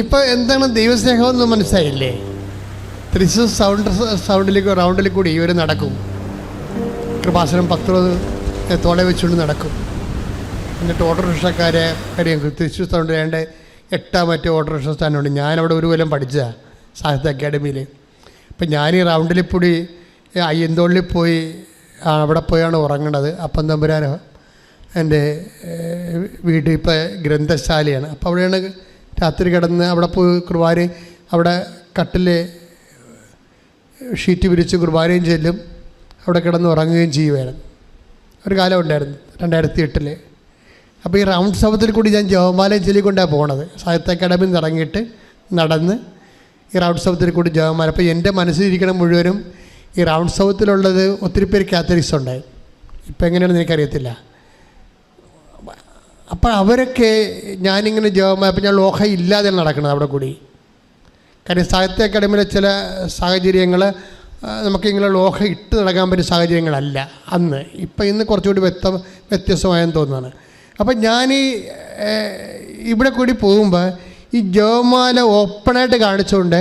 ഇപ്പൊ എന്താണ് ദൈവസ്നേഹം എന്ന് മനസ്സിലായില്ലേ? തൃശ്ശൂർ സൗണ്ട് സൗണ്ടിലേക്ക് റൗണ്ടിൽ കൂടി ഇവർ നടക്കും. കൃപാസനം പത്ര തോളെ വെച്ചുകൊണ്ട് നടക്കും. എന്നിട്ട് ഓട്ടോറിക്ഷക്കാരെ കാര്യം തൃശ്ശൂർ സൗണ്ട് വേണ്ട എട്ടാം മറ്റേ ഓട്ടോറിക്ഷ സ്റ്റാൻഡുണ്ട് ഞാനവിടെ ഒരു കൊല്ലം പഠിച്ച സാഹിത്യ അക്കാഡമിയിൽ അപ്പം ഞാൻ ഈ റൗണ്ടിൽ കൂടി അയ്യന്തോളിൽ പോയി അവിടെ പോയാണ് ഉറങ്ങണത്. അപ്പം തമ്പുരാനോ എന്റെ വീട് ഇപ്പോൾ ഗ്രന്ഥശാലയാണ്. അപ്പോൾ അവിടെയാണ് രാത്രി കിടന്ന് അവിടെ പോയി കുർബാന അവിടെ കട്ടിൽ ഷീറ്റ് വിരിച്ച് കുർബാനയും ചെല്ലും. അവിടെ കിടന്ന് ഉറങ്ങുകയും ചെയ്യുമായിരുന്നു ഒരു കാലം ഉണ്ടായിരുന്നു രണ്ടായിരത്തി എട്ടിൽ അപ്പോൾ ഈ റൗണ്ട് സൗത്തിൽ കൂടി ഞാൻ ജവമാലയും ചൊല്ലിക്കൊണ്ടാണ് പോണത്. സാഹിത്യ അക്കാഡമിയിൽ നിന്ന് ഇറങ്ങിയിട്ട് നടന്ന് ഈ റൗണ്ട് സൗത്തിൽ കൂടി ജവമാല അപ്പോൾ എന്റെ മനസ്സിലിരിക്കണം മുഴുവനും ഈ റൗണ്ട് സൗത്തിലുള്ളത് ഒത്തിരി പേര് കാത്തലിക്സ് ഉണ്ടായി ഇപ്പം എങ്ങനെയാണെന്ന് എനിക്കറിയത്തില്ല. അപ്പോൾ അവരൊക്കെ ഞാനിങ്ങനെ ജവമാല അപ്പം ഞാൻ ലോഹ ഇല്ലാതെ നടക്കുന്നത് അവിടെ കൂടി. കാര്യം സാഹിത്യ അക്കാഡമിയിലെ ചില സാഹചര്യങ്ങൾ നമുക്കിങ്ങനെ ലോഹ ഇട്ട് നടക്കാൻ പറ്റിയ സാഹചര്യങ്ങളല്ല അന്ന്. ഇപ്പം ഇന്ന് കുറച്ചുകൂടി വ്യക്ത വ്യത്യസ്തമായെന്ന് തോന്നുന്നതാണ്. അപ്പം ഞാൻ ഈ ഇവിടെ കൂടി പോകുമ്പോൾ ഈ ജപമാല ഓപ്പണായിട്ട് കാണിച്ചുകൊണ്ട്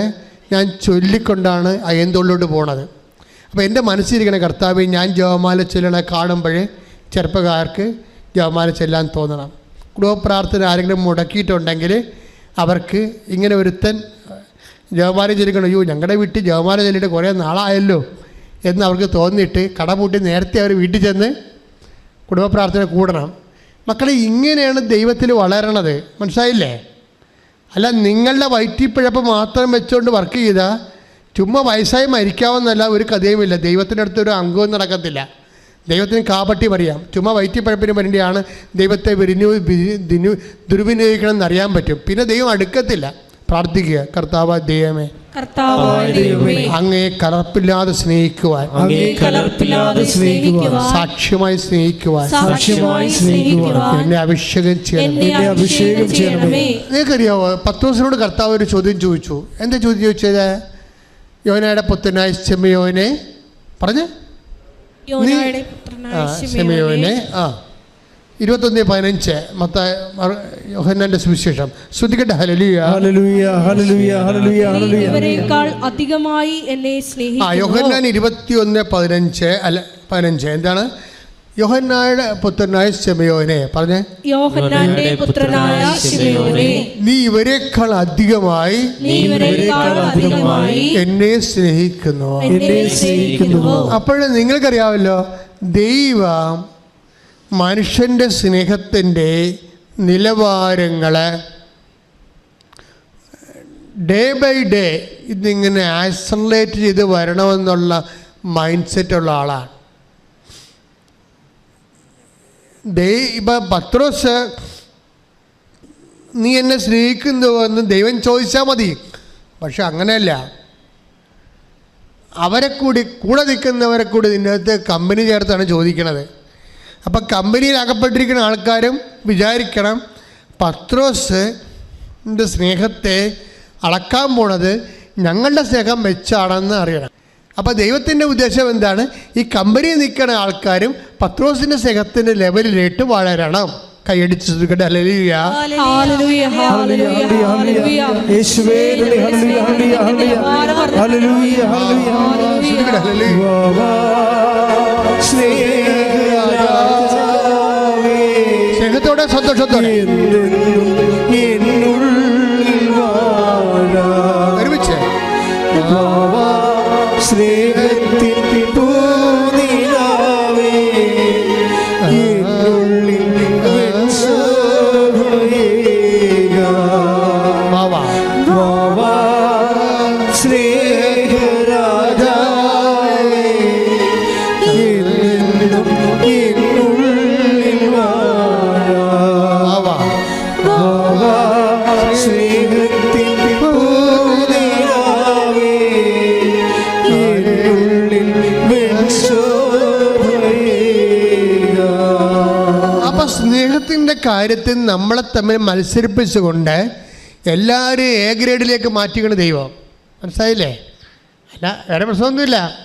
ഞാൻ ചൊല്ലിക്കൊണ്ടാണ് അയ്യന്തോളിലോട്ട് പോണത്. അപ്പോൾ എന്റെ മനസ്സിലിരിക്കണ കർത്താവ് ഞാൻ ജപമാല ചൊല്ലണ കാണുമ്പോഴേ ചെറുപ്പക്കാർക്ക് ജവമാല ചെല്ലാൻ തോന്നണം. കുടുംബപ്രാർത്ഥന ആരെങ്കിലും മുടക്കിയിട്ടുണ്ടെങ്കിൽ അവർക്ക് ഇങ്ങനെ ഒരുത്തൻ ജവമാനം ചെല്ലിക്കണം അയ്യോ ഞങ്ങളുടെ വീട്ടിൽ ജവമാനം ചെല്ലിയിട്ട് കുറേ നാളായല്ലോ എന്ന് അവർക്ക് തോന്നിയിട്ട് കടപൂട്ടി നേരത്തെ അവർ വീട്ടിൽ ചെന്ന് കുടുംബ പ്രാർത്ഥന കൂടണം. മക്കളെ ഇങ്ങനെയാണ് ദൈവത്തിൽ വളരണത്. മനസ്സിലായില്ലേ? അല്ല നിങ്ങളുടെ വയറ്റിപ്പിഴപ്പ് മാത്രം വെച്ചുകൊണ്ട് വർക്ക് ചെയ്താൽ ചുമ്മാ വയസ്സായി മരിക്കാവുന്നല്ല ഒരു കഥയുമില്ല. ദൈവത്തിന്റെ അടുത്തൊരു അംഗവും നടക്കത്തില്ല. ദൈവത്തിന് കാപട്ടി പറയാം ചുമ്മാ വയറ്റിപ്പഴപ്പിന് വേണ്ടിയാണ് ദൈവത്തെ വിരിഞ്ഞു ദിനു ദുർവിനിയോഗിക്കണം എന്നറിയാൻ പറ്റും. പിന്നെ ദൈവം അടുക്കത്തില്ല. പ്രാർത്ഥിക്കുക. കർത്താവ് ദൈവമേ അങ്ങേ കലർപ്പില്ലാതെ സ്നേഹിക്കുവാൻ സാക്ഷ്യമായി സ്നേഹിക്കുവാൻ സാക്ഷ്യമായി സ്നേഹിക്കുവാൻ എന്നെ അഭിഷേകം ചെയ്യണം എന്നെ അഭിഷേകം ചെയ്യണമേ. നിങ്ങൾക്കറിയാവോ പത്തോസിനോട് കർത്താവ് ഒരു ചോദ്യം ചോദിച്ചു. എന്താ ചോദ്യം ചോദിച്ചത്? യോനയുടെ പുത്രനായ ചെമ്മയോനെ പറഞ്ഞ്. യോനായുടെ ആ പുത്രനായ ശിമയോനെ ആ. ഇരുപത്തൊന്ന് പതിനഞ്ച് മത്ത യോഹന്നാന്റെ സുവിശേഷം. ശ്രദ്ധിക്കട്ടെ ഹലലിയ ഹല്ലേലൂയ ഹല്ലേലൂയ ഹല്ലേലൂയ ഹല്ലേലൂയ. ഇവരെക്കാൾ അധികമായി എന്നെ ആ സ്നേഹിക്കുന്നു. യോഹന്നാൻ ഇരുപത്തിയൊന്ന് പതിനഞ്ച് അല്ല പതിനഞ്ച് എന്താണ്? യോഹന്നായുടെ പുത്രനായ ശിമയോനെ പറഞ്ഞേ? യോഹന്നാന്റെ പുത്രനായ ശിമയോനെ നീ ഇവരെക്കാൾ അധികമായി നീ ഇവരെക്കാൾ അധികമായി എന്നെ സ്നേഹിക്കുന്നു. എന്നെ സ്നേഹിക്കുന്നു. അപ്പോൾ നിങ്ങൾക്കറിയാമല്ലോ ദൈവം മനുഷ്യന്റെ സ്നേഹത്തിന്റെ നിലവാരങ്ങളെ ഡേ ബൈ ഡേ ഇതിങ്ങനെ ആക്സലേറ്റ് ചെയ്ത് വരണമെന്നുള്ള മൈൻഡ് സെറ്റുള്ള ആളാണ്. ദൈ ഇപ്പം പത്രോസ് നീ എന്നെ സ്നേഹിക്കുന്നു എന്ന് ദൈവം ചോദിച്ചാൽ മതി. പക്ഷെ അങ്ങനെയല്ല. അവരെ കൂടി കൂടെ നിൽക്കുന്നവരെ കൂടി ഇതിനകത്ത് കമ്പനി ചേർത്താണ് ചോദിക്കണത്. അപ്പം കമ്പനിയിൽ അകപ്പെട്ടിരിക്കുന്ന ആൾക്കാരും വിചാരിക്കണം പത്രോസ് സ്നേഹത്തെ അളക്കാൻ പോണത് ഞങ്ങളുടെ സ്നേഹം വെച്ചാണെന്ന് അറിയണം. അപ്പോൾ ദൈവത്തിന്റെ ഉദ്ദേശം എന്താണ്? ഈ കമ്പനിയിൽ നിൽക്കുന്ന ആൾക്കാരും പത്രോസിന്റെ സ്നേഹത്തിന്റെ ലെവലിലേട്ട് വളരണം കൈയടിച്ച് ശ്രദ്ധിക്കട്ടെ അല്ലെങ്കിൽ ഹല്ലേലൂയ ഹല്ലേലൂയ ഹല്ലേലൂയ. യേശുവേ ഹല്ലേലൂയ ഹല്ലേലൂയ. സ്നേഹത്തോടെ സന്തോഷത്തോടെ. കാര്യത്തിൽ നമ്മളെ തമ്മിൽ മത്സരിപ്പിച്ചുകൊണ്ട് എല്ലാവരും എ ഗ്രേഡിലേക്ക് മാറ്റിക്കണ ദൈവം. മനസ്സിലായില്ലേ? അല്ല വേറെ പ്രശ്നമൊന്നുമില്ല.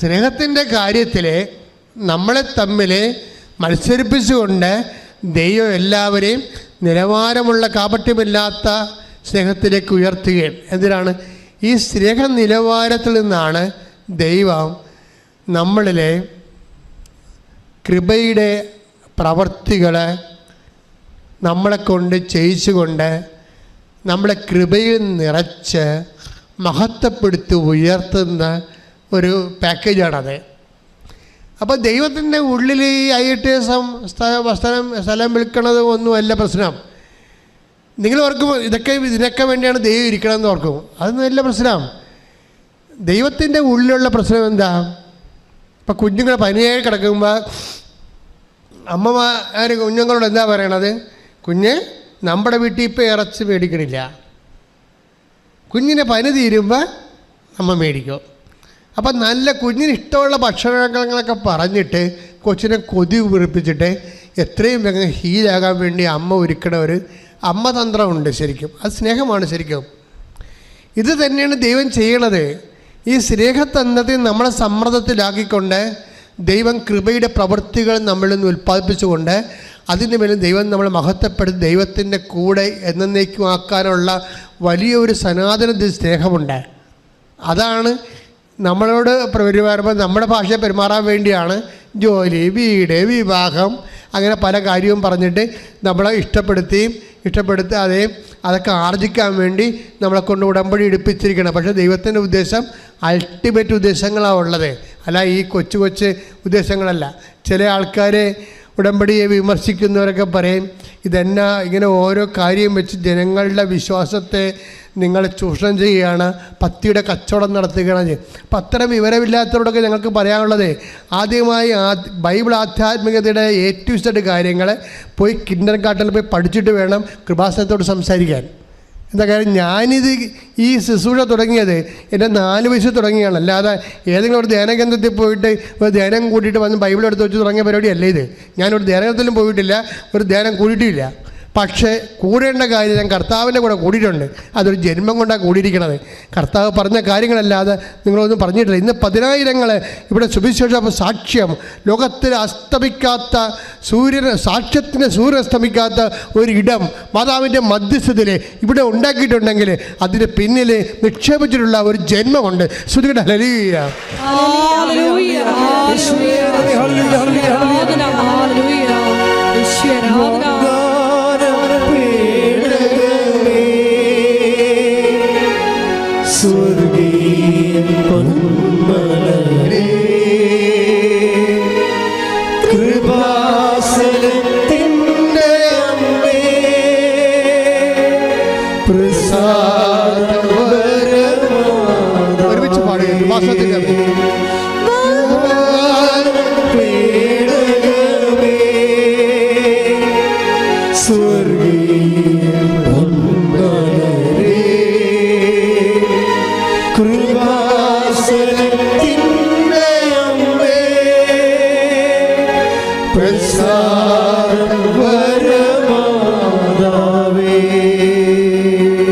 സ്നേഹത്തിന്റെ കാര്യത്തിൽ നമ്മളെ തമ്മിൽ മത്സരിപ്പിച്ചുകൊണ്ട് ദൈവം എല്ലാവരെയും നിലവാരമുള്ള കാപട്യമില്ലാത്ത സ്നേഹത്തിലേക്ക് ഉയർത്തുകയും. എന്തിനാണ്? ഈ സ്നേഹ നിലവാരത്തിൽ നിന്നാണ് ദൈവം നമ്മളിലെ കൃപയുടെ പ്രവർത്തികൾ നമ്മളെ കൊണ്ട് ചെയ്യിച്ചുകൊണ്ട് നമ്മളെ കൃപയിൽ നിറച്ച് മഹത്വപ്പെടുത്തി ഉയർത്തുന്ന ഒരു പാക്കേജാണത്. അപ്പോൾ ദൈവത്തിന്റെ ഉള്ളിൽ ഈ ഐ ടി എസ് സ്ഥലം സ്ഥലം വിൽക്കണത് ഒന്നുമല്ല പ്രശ്നം. നിങ്ങൾ ഓർക്കും ഇതൊക്കെ ഇതിനൊക്കെ വേണ്ടിയാണ് ദൈവം ഇരിക്കണമെന്ന് ഓർക്കും. അതൊന്നും നല്ല പ്രശ്നം. ദൈവത്തിന്റെ ഉള്ളിലുള്ള പ്രശ്നം എന്താ? ഇപ്പം കുഞ്ഞുങ്ങൾ പനിയായി കിടക്കുമ്പോൾ അമ്മമാർ കുഞ്ഞുങ്ങളോട് എന്താ പറയണത്? കുഞ്ഞ് നമ്മുടെ വീട്ടിൽ ഇപ്പോൾ ഇറച്ചി മേടിക്കണില്ല. കുഞ്ഞിനെ പനി തീരുമ്പോൾ നമ്മൾ മേടിക്കും. അപ്പം നല്ല കുഞ്ഞിന് ഇഷ്ടമുള്ള ഭക്ഷണങ്ങളൊക്കെ പറഞ്ഞിട്ട് കൊച്ചിനെ കൊതി പിടിപ്പിച്ചിട്ട് എത്രയും വേഗം ഹീലാകാൻ വേണ്ടി അമ്മ ഒരുക്കണ ഒരു അമ്മതന്ത്രമുണ്ട് ശരിക്കും. അത് സ്നേഹമാണ് ശരിക്കും. ഇത് തന്നെയാണ് ദൈവം ചെയ്യണത്. ഈ സ്നേഹതന്ത്രത്തെ നമ്മളെ സമ്മർദ്ദത്തിലാക്കിക്കൊണ്ട് ദൈവം കൃപയുടെ പ്രവൃത്തികൾ നമ്മളിൽ നിന്ന് ഉൽപ്പാദിപ്പിച്ചുകൊണ്ട് അതിന് മേലും ദൈവം നമ്മളെ മഹത്വപ്പെടുത്തി ദൈവത്തിന്റെ കൂടെ എന്നേക്കും ആക്കാനുള്ള വലിയൊരു സനാതന സ്നേഹമുണ്ട്. അതാണ് നമ്മളോട് പെരുമാറുമ്പോൾ നമ്മുടെ ഭാഷയെ പെരുമാറാൻ വേണ്ടിയാണ് ജോലി വീട് വിവാഹം അങ്ങനെ പല കാര്യവും പറഞ്ഞിട്ട് നമ്മളെ ഇഷ്ടപ്പെടുത്തിയും ഇഷ്ടപ്പെടുത്താതെയും അതൊക്കെ ആർജിക്കാൻ വേണ്ടി നമ്മളെ കൊണ്ട് ഉടമ്പടി എടുപ്പിച്ചിരിക്കണം. പക്ഷേ ദൈവത്തിന്റെ ഉദ്ദേശം അൾട്ടിമേറ്റ് ഉദ്ദേശങ്ങളാണ് ഉള്ളത്. അല്ല ഈ കൊച്ചു കൊച്ചു ഉദ്ദേശങ്ങളല്ല. ചില ആൾക്കാരെ ഉടമ്പടിയെ വിമർശിക്കുന്നവരൊക്കെ പറയും ഇതെന്നാ ഇങ്ങനെ ഓരോ കാര്യം വെച്ച് ജനങ്ങളുടെ വിശ്വാസത്തെ നിങ്ങൾ ചൂഷണം ചെയ്യുകയാണ് പത്തിയുടെ കച്ചവടം നടത്തുകയാണ് അപ്പം അത്തരം വിവരമില്ലാത്തവരോടൊക്കെ ഞങ്ങൾക്ക് പറയാനുള്ളത് ആദ്യമായി ആ ബൈബിൾ ആധ്യാത്മികതയുടെ എ ടു സെഡ് കാര്യങ്ങൾ പോയി കിൻഡർ ഗാർഡനിൽ പോയി പഠിച്ചിട്ട് വേണം കൃപാസനത്തോട് സംസാരിക്കാൻ. എന്താ കാര്യം? ഞാനിത് ഈ ശുശ്രൂഷ തുടങ്ങിയത് എന്റെ നാല് വയസ്സ് തുടങ്ങിയാണ്. അല്ലാതെ ഏതെങ്കിലും ഒരു ധ്യാനകേന്ദ്രത്തിൽ പോയിട്ട് ഒരു ധ്യാനം കൂട്ടിയിട്ട് വന്ന് ബൈബിൾ എടുത്ത് വെച്ച് തുടങ്ങിയ പരിപാടിയല്ല ഇത്. ഞാനൊരു ധ്യാനത്തിലും പോയിട്ടില്ല ഒരു ധ്യാനം കൂടിയിട്ടില്ല. പക്ഷേ കൂടേണ്ട കാര്യം ഞാൻ കർത്താവിന്റെ കൂടെ കൂടിയിട്ടുണ്ട്. അതൊരു ജന്മം കൊണ്ടാണ് കൂടിയിരിക്കണത്. കർത്താവ് പറഞ്ഞ കാര്യങ്ങളല്ലാതെ നിങ്ങളൊന്നും പറഞ്ഞിട്ടില്ല. ഇന്ന് പതിനായിരങ്ങൾ ഇവിടെ സുവിശേഷ സാക്ഷ്യം. ലോകത്തിൽ അസ്തമിക്കാത്ത സൂര്യൻ സാക്ഷ്യത്തിന് സൂര്യൻ അസ്തമിക്കാത്ത ഒരു ഇടം മാതാവിന്റെ മധ്യസ്ഥതയിൽ ഇവിടെ ഉണ്ടാക്കിയിട്ടുണ്ടെങ്കിൽ അതിന് പിന്നിൽ നിക്ഷേപിച്ചിട്ടുള്ള ഒരു ജന്മമുണ്ട്. ശ്രുതിയുടെ ഹലലീയ ഹല്ലേലൂയ apressada.